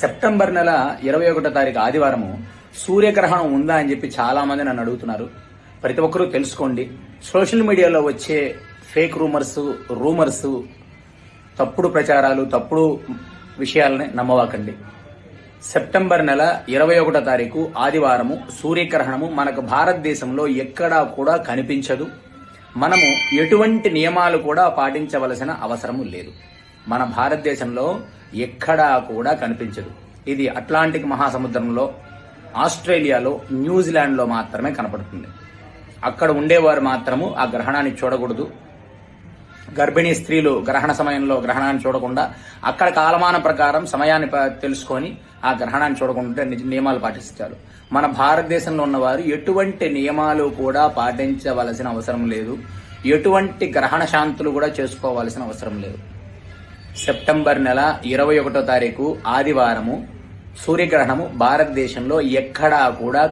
September నెల ఇరవై ఒకటో తారీఖు ఆదివారము సూర్యగ్రహణం ఉందా అని చెప్పి చాలా మంది నన్ను అడుగుతున్నారు. ప్రతి ఒక్కరూ తెలుసుకోండి. సోషల్ మీడియాలో వచ్చే ఫేక్ రూమర్స్ రూమర్స్ తప్పుడు ప్రచారాలు తప్పుడు విషయాలని నమ్మవాకండి. సెప్టెంబర్ నెల ఇరవై ఒకటో తారీఖు ఆదివారము సూర్యగ్రహణము మనకు భారతదేశంలో ఎక్కడా కూడా కనిపించదు. మనము ఎటువంటి నియమాలు కూడా పాటించవలసిన అవసరము లేదు. మన భారతదేశంలో ఎక్కడా కూడా కనిపించదు. ఇది అట్లాంటిక్ మహాసముద్రంలో ఆస్ట్రేలియాలో న్యూజిలాండ్లో మాత్రమే కనపడుతుంది. అక్కడ ఉండేవారు మాత్రము ఆ గ్రహణాన్ని చూడకూడదు. గర్భిణీ స్త్రీలు గ్రహణ సమయంలో గ్రహణాన్ని చూడకుండా అక్కడ కాలమాన ప్రకారం సమయాన్ని తెలుసుకొని ఆ గ్రహణాన్ని చూడకుండా నియమాలు పాటిస్తారు. మన భారతదేశంలో ఉన్నవారు ఎటువంటి నియమాలు కూడా పాటించవలసిన అవసరం లేదు. ఎటువంటి గ్రహణ శాంతులు కూడా చేసుకోవాల్సిన అవసరం లేదు. సెప్టెంబర్ నెల ఇరవై ఒకటో తారీఖు ఆదివారము సూర్యగ్రహణము భారతదేశంలో ఎక్కడా కూడా